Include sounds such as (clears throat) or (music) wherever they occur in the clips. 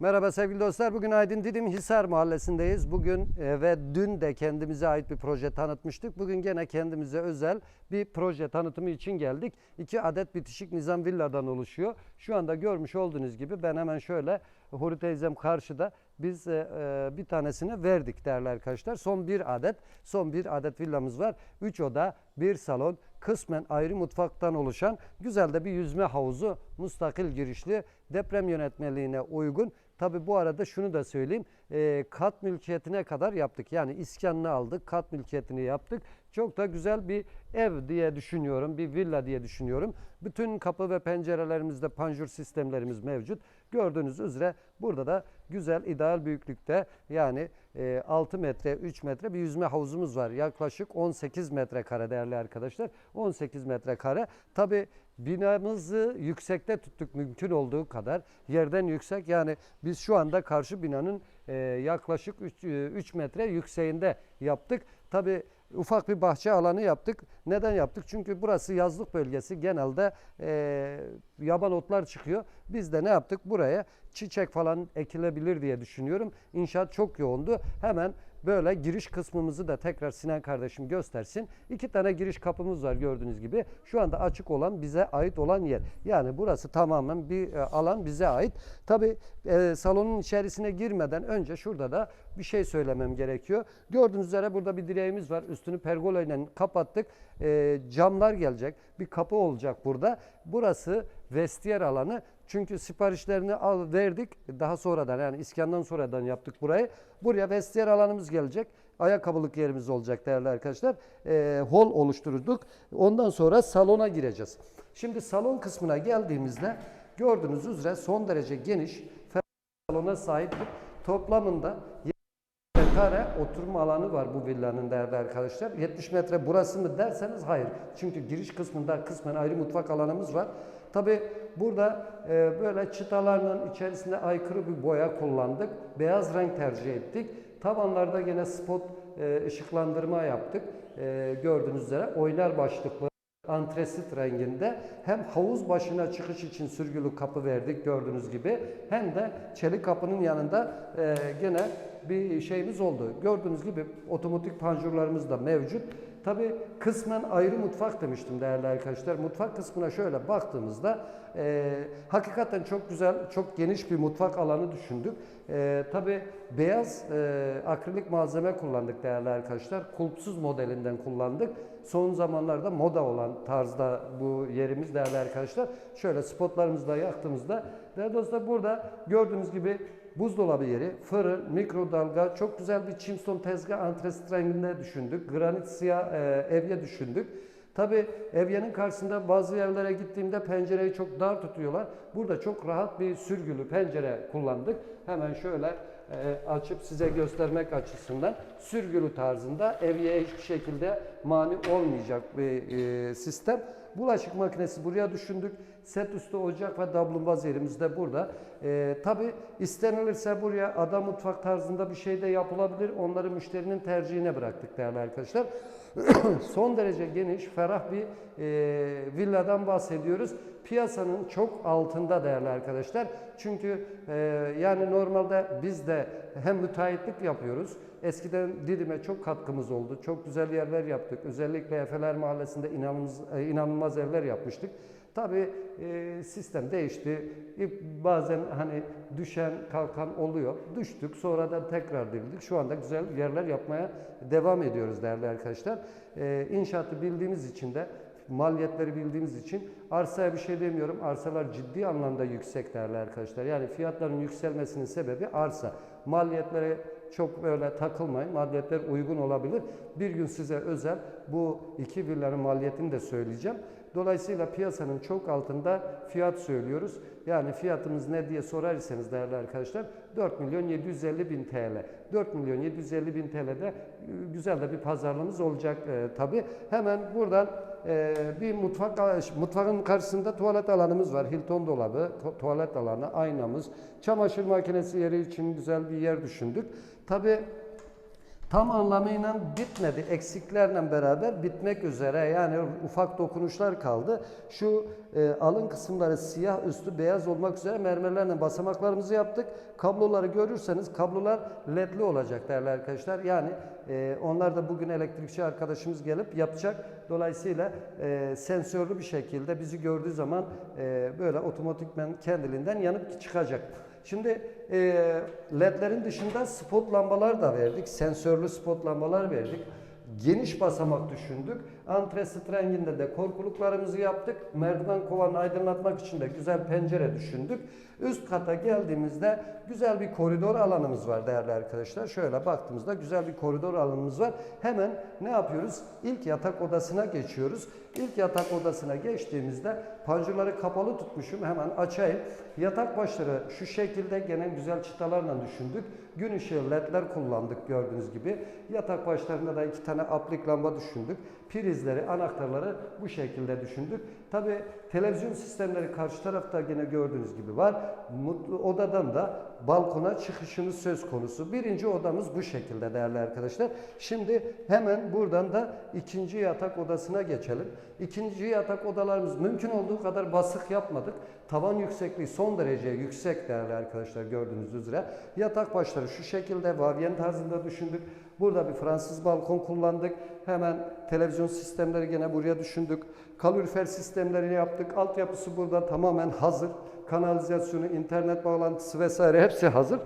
Merhaba sevgili dostlar. Bugün Aydın Didim Hisar Mahallesi'ndeyiz. Bugün e, ve dün de kendimize ait bir proje tanıtmıştık. Bugün gene kendimize özel bir proje tanıtımı için geldik. İki adet bitişik nizam villadan oluşuyor. Şu anda görmüş olduğunuz gibi ben hemen şöyle Huri teyzem karşıda biz e, e, bir tanesini verdik değerli arkadaşlar. Son bir adet, son bir adet villamız var. Üç oda, bir salon, kısmen ayrı mutfaktan oluşan güzel de bir yüzme havuzu, mustakil girişli, deprem yönetmeliğine uygun. Tabi bu arada şunu da söyleyeyim, e, kat mülkiyetine kadar yaptık. Yani iskanını aldık, kat mülkiyetini yaptık. Çok da güzel bir ev diye düşünüyorum, bir villa diye düşünüyorum. Bütün kapı ve pencerelerimizde panjur sistemlerimiz mevcut. Gördüğünüz üzere burada da güzel ideal büyüklükte yani e, 6 metre 3 metre bir yüzme havuzumuz var. Yaklaşık 18 metrekare değerli arkadaşlar. 18 metrekare. Tabi binamızı yüksekte tuttuk mümkün olduğu kadar. Yerden yüksek yani biz şu anda karşı binanın e, yaklaşık 3 metre yükseğinde yaptık. Tabi ufak bir bahçe alanı yaptık. Neden yaptık? Çünkü burası yazlık bölgesi. Genelde e, yaban otlar çıkıyor. Biz de ne yaptık? Buraya çiçek falan ekilebilir diye düşünüyorum. İnşaat çok yoğundu. Hemen böyle giriş kısmımızı da tekrar Sinan kardeşim göstersin. İki tane giriş kapımız var gördüğünüz gibi. Şu anda açık olan bize ait olan yer. Yani burası tamamen bir e, alan bize ait. Tabi e, salonun içerisine girmeden önce şurada da bir şey söylemem gerekiyor. Gördüğünüz üzere burada bir direğimiz var. Üstünü pergola ile kapattık. E, camlar gelecek. Bir kapı olacak burada. Burası vestiyer alanı. Çünkü siparişlerini al, verdik. Daha sonradan yani iskandan sonradan yaptık burayı. Buraya vestiyer alanımız gelecek. Ayakkabılık yerimiz olacak değerli arkadaşlar. E, hol oluşturduk. Ondan sonra salona gireceğiz. Şimdi salon kısmına geldiğimizde gördüğünüz üzere son derece geniş salona sahip toplamında metrekare oturma alanı var bu villanın değerli arkadaşlar. 70 metre burası mı derseniz hayır. Çünkü giriş kısmında kısmen ayrı mutfak alanımız var. Tabi burada e, böyle çıtalarının içerisinde aykırı bir boya kullandık. Beyaz renk tercih ettik. Tavanlarda yine spot e, ışıklandırma yaptık. E, gördüğünüz üzere oynar başlıklı antresit renginde hem havuz başına çıkış için sürgülü kapı verdik gördüğünüz gibi hem de çelik kapının yanında e, gene bir şeyimiz oldu. Gördüğünüz gibi otomatik panjurlarımız da mevcut. Tabi kısmen ayrı mutfak demiştim değerli arkadaşlar. Mutfak kısmına şöyle baktığımızda e, hakikaten çok güzel, çok geniş bir mutfak alanı düşündük. E, Tabi beyaz e, akrilik malzeme kullandık değerli arkadaşlar. Kulpsuz modelinden kullandık. Son zamanlarda moda olan tarzda bu yerimiz değerli arkadaşlar. Şöyle spotlarımızı da yaktığımızda değerli dostlar burada gördüğünüz gibi buzdolabı yeri, fırın, mikrodalga, çok güzel bir çimston tezgah antresit renginde düşündük. Granit siyah e, evye düşündük. Tabi evyenin karşısında bazı yerlere gittiğimde pencereyi çok dar tutuyorlar. Burada çok rahat bir sürgülü pencere kullandık. Hemen şöyle e, açıp size göstermek açısından sürgülü tarzında evyeye hiçbir şekilde mani olmayacak bir e, sistem. Bulaşık makinesi buraya düşündük. Set üstü ocak ve dablumbaz yerimiz de burada. E, Tabi istenilirse buraya ada mutfak tarzında bir şey de yapılabilir. Onları müşterinin tercihine bıraktık değerli arkadaşlar. (clears throat) Son derece geniş, ferah bir e, villadan bahsediyoruz. Piyasanın çok altında değerli arkadaşlar. Çünkü e, yani normalde biz de hem müteahhitlik yapıyoruz. Eskiden Didim'e çok katkımız oldu. Çok güzel yerler yaptık. Özellikle Efeler Mahallesi'nde inanılmaz, e, inanılmaz evler yapmıştık. Tabii e, sistem değişti. İlk bazen hani düşen kalkan oluyor. Düştük sonradan tekrar dirildik. Şu anda güzel yerler yapmaya devam ediyoruz değerli arkadaşlar. E, inşaatı bildiğimiz için de maliyetleri bildiğimiz için arsaya bir şey demiyorum. Arsalar ciddi anlamda yüksek değerli arkadaşlar. Yani fiyatların yükselmesinin sebebi arsa. Maliyetlere çok böyle takılmayın. Maliyetler uygun olabilir. Bir gün size özel bu iki villanın maliyetini de söyleyeceğim. Dolayısıyla piyasanın çok altında fiyat söylüyoruz. Yani fiyatımız ne diye sorarsanız değerli arkadaşlar 4 milyon 750 bin TL. 4 milyon 750 bin TL'de güzel de bir pazarlığımız olacak e, tabi. Hemen buradan e, bir mutfak mutfağın karşısında tuvalet alanımız var. Hilton dolabı, tuvalet alanı, aynamız, çamaşır makinesi yeri için güzel bir yer düşündük. Tabi tam anlamıyla bitmedi. Eksiklerle beraber bitmek üzere yani ufak dokunuşlar kaldı. Şu e, alın kısımları siyah üstü beyaz olmak üzere mermerlerle basamaklarımızı yaptık. Kabloları görürseniz kablolar ledli olacak değerli arkadaşlar. Yani e, onlar da bugün elektrikçi arkadaşımız gelip yapacak. Dolayısıyla e, sensörlü bir şekilde bizi gördüğü zaman e, böyle otomatikmen kendiliğinden yanıp çıkacak. Şimdi e, ledlerin dışında spot lambalar da verdik. Sensörlü spot lambalar verdik. Geniş basamak düşündük. Antresit renginde de korkuluklarımızı yaptık. Merdiven kovanı aydınlatmak için de güzel pencere düşündük. Üst kata geldiğimizde güzel bir koridor alanımız var değerli arkadaşlar. Şöyle baktığımızda güzel bir koridor alanımız var. Hemen ne yapıyoruz? İlk yatak odasına geçiyoruz. İlk yatak odasına geçtiğimizde panjurları kapalı tutmuşum. Hemen açayım. Yatak başları şu şekilde gene güzel çıtalarla düşündük. Gün ışığı ledler kullandık gördüğünüz gibi. Yatak başlarında da iki tane aplik lamba düşündük. Prizleri, anahtarları bu şekilde düşündük. Tabi televizyon sistemleri karşı tarafta gene gördüğünüz gibi var. Mutlu odadan da balkona çıkışımız söz konusu. Birinci odamız bu şekilde değerli arkadaşlar. Şimdi hemen buradan da ikinci yatak odasına geçelim. İkinci yatak odalarımız mümkün olduğu kadar basık yapmadık. Tavan yüksekliği son derece yüksek değerli arkadaşlar gördüğünüz üzere. Yatak başları şu şekilde vavyen tarzında düşündük. Burada bir Fransız balkon kullandık. Hemen televizyon sistemleri gene buraya düşündük. Kalorifer sistemlerini yaptık. Altyapısı burada tamamen hazır. Kanalizasyonu, internet bağlantısı vesaire hepsi hazır.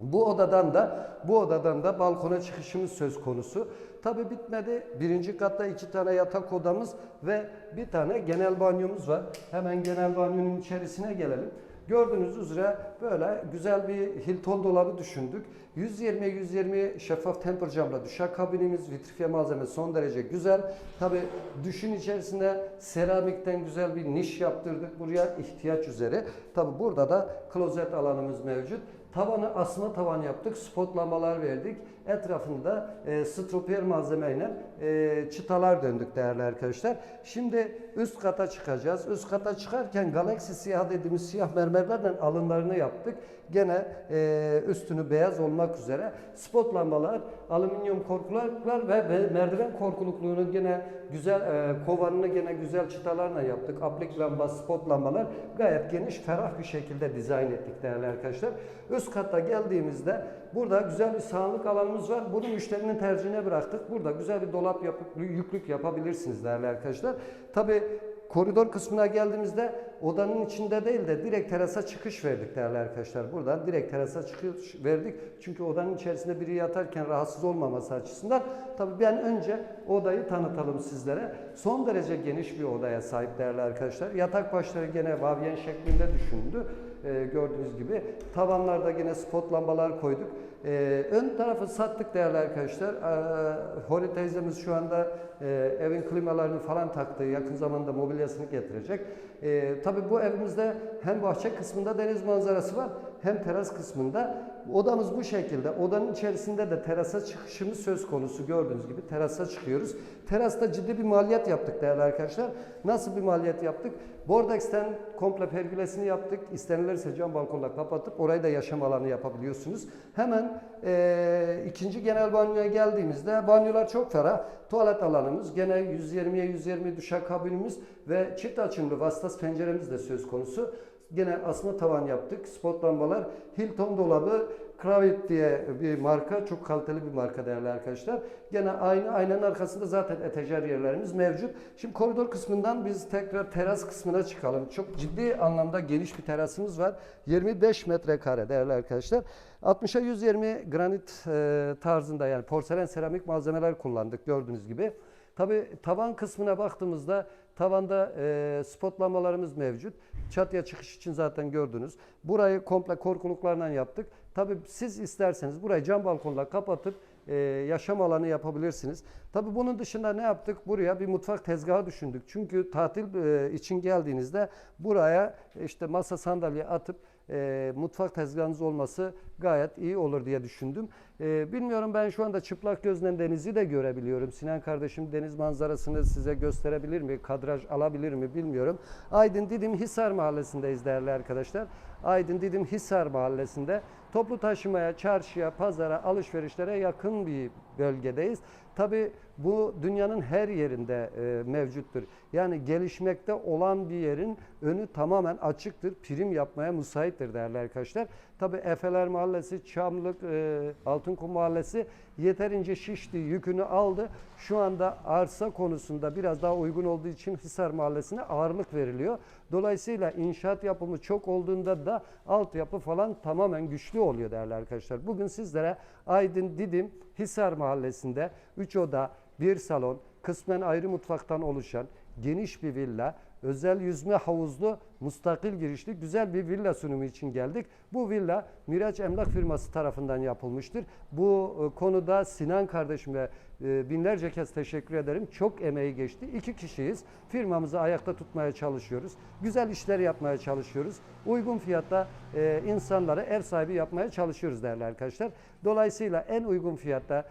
Bu odadan da bu odadan da balkona çıkışımız söz konusu. Tabi bitmedi. Birinci katta iki tane yatak odamız ve bir tane genel banyomuz var. Hemen genel banyonun içerisine gelelim. Gördüğünüz üzere böyle güzel bir Hilton dolabı düşündük. 120-120 şeffaf temper camla duşak kabinimiz, vitrifiye malzeme son derece güzel. Tabi düşün içerisinde seramikten güzel bir niş yaptırdık buraya ihtiyaç üzere. Tabi burada da klozet alanımız mevcut. Tavanı asma tavan yaptık. Spot lambalar verdik. Etrafında e, stropiyer malzemeyle e, çıtalar döndük değerli arkadaşlar. Şimdi üst kata çıkacağız. Üst kata çıkarken Galaxy siyah dediğimiz siyah mermerlerden alınlarını yaptık. Gene e, üstünü beyaz olmak üzere spot lambalar, alüminyum korkuluklar ve, ve merdiven korkulukluğunu gene güzel e, kovanını gene güzel çıtalarla yaptık. Aplik lamba, spot lambalar gayet geniş, ferah bir şekilde dizayn ettik değerli arkadaşlar. Üst kata geldiğimizde burada güzel bir sağlık alanımız var. Bunu müşterinin tercihine bıraktık. Burada güzel bir dolap yapıp yüklük yapabilirsiniz değerli arkadaşlar. Tabi koridor kısmına geldiğimizde odanın içinde değil de direkt terasa çıkış verdik değerli arkadaşlar. Buradan direkt terasa çıkış verdik. Çünkü odanın içerisinde biri yatarken rahatsız olmaması açısından. Tabi ben önce odayı tanıtalım sizlere. Son derece geniş bir odaya sahip değerli arkadaşlar. Yatak başları gene vavyen şeklinde düşündü. Ee, gördüğünüz gibi. Tavanlarda yine spot lambalar koyduk. Ee, ön tarafı sattık değerli arkadaşlar. Ee, Holi teyzemiz şu anda e, evin klimalarını falan taktı. Yakın zamanda mobilyasını getirecek. Ee, tabii bu evimizde hem bahçe kısmında deniz manzarası var hem teras kısmında. Odamız bu şekilde. Odanın içerisinde de terasa çıkışımız söz konusu. Gördüğünüz gibi terasa çıkıyoruz. Terasta ciddi bir maliyet yaptık değerli arkadaşlar. Nasıl bir maliyet yaptık? Bordex'ten komple pergülesini yaptık. İstenilirse cam balkonla kapatıp orayı da yaşam alanı yapabiliyorsunuz. Hemen e, ikinci genel banyoya geldiğimizde banyolar çok ferah. Tuvalet alanımız gene 120'ye 120 duşak kabinimiz ve çift açımlı vasıtas penceremiz de söz konusu. Gene asma tavan yaptık. Spot lambalar. Hilton dolabı Kravit diye bir marka. Çok kaliteli bir marka değerli arkadaşlar. Gene aynı aynanın arkasında zaten etajer yerlerimiz mevcut. Şimdi koridor kısmından biz tekrar teras kısmına çıkalım. Çok ciddi anlamda geniş bir terasımız var. 25 metrekare değerli arkadaşlar. 60'a 120 granit e, tarzında yani porselen seramik malzemeler kullandık gördüğünüz gibi. Tabi tavan kısmına baktığımızda tavanda e, spot lambalarımız mevcut. Çatıya çıkış için zaten gördünüz. Burayı komple korkuluklarla yaptık. Tabi siz isterseniz burayı cam balkonla kapatıp e, yaşam alanı yapabilirsiniz. Tabi bunun dışında ne yaptık? Buraya bir mutfak tezgahı düşündük. Çünkü tatil e, için geldiğinizde buraya işte masa sandalye atıp e, mutfak tezgahınız olması gayet iyi olur diye düşündüm. E, bilmiyorum ben şu anda çıplak gözle denizi de görebiliyorum. Sinan kardeşim deniz manzarasını size gösterebilir mi? Kadraj alabilir mi bilmiyorum. Aydın Didim Hisar Mahallesi'ndeyiz değerli arkadaşlar. Aydın Didim Hisar mahallesinde toplu taşımaya, çarşıya, pazara, alışverişlere yakın bir bölgedeyiz. Tabi bu dünyanın her yerinde e, mevcuttur. Yani gelişmekte olan bir yerin önü tamamen açıktır. Prim yapmaya müsaittir değerli arkadaşlar. Tabi Efeler Mahallesi, Çamlık, e, Altınkum Mahallesi yeterince şişti, yükünü aldı. Şu anda arsa konusunda biraz daha uygun olduğu için Hisar Mahallesi'ne ağırlık veriliyor. Dolayısıyla inşaat yapımı çok olduğunda da altyapı falan tamamen güçlü oluyor değerli arkadaşlar. Bugün sizlere Aydın Didim Hisar Mahallesi'nde 3 oda, 1 salon, kısmen ayrı mutfaktan oluşan geniş bir villa, özel yüzme havuzlu, mustakil girişli güzel bir villa sunumu için geldik. Bu villa Miraç Emlak firması tarafından yapılmıştır. Bu e, konuda Sinan kardeşime e, binlerce kez teşekkür ederim. Çok emeği geçti. İki kişiyiz. Firmamızı ayakta tutmaya çalışıyoruz. Güzel işler yapmaya çalışıyoruz. Uygun fiyatta e, insanlara ev sahibi yapmaya çalışıyoruz değerli arkadaşlar. Dolayısıyla en uygun fiyatta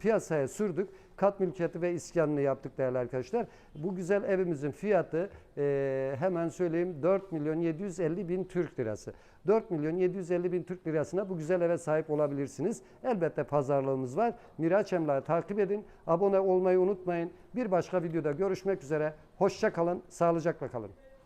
piyasaya sürdük. Kat mülkiyeti ve iskanını yaptık değerli arkadaşlar. Bu güzel evimizin fiyatı e, hemen söyleyeyim 4 milyon 750 bin Türk lirası. 4 milyon 750 bin Türk lirasına bu güzel eve sahip olabilirsiniz. Elbette pazarlığımız var. Miraç Emlak'ı takip edin. Abone olmayı unutmayın. Bir başka videoda görüşmek üzere. Hoşça kalın, sağlıcakla kalın.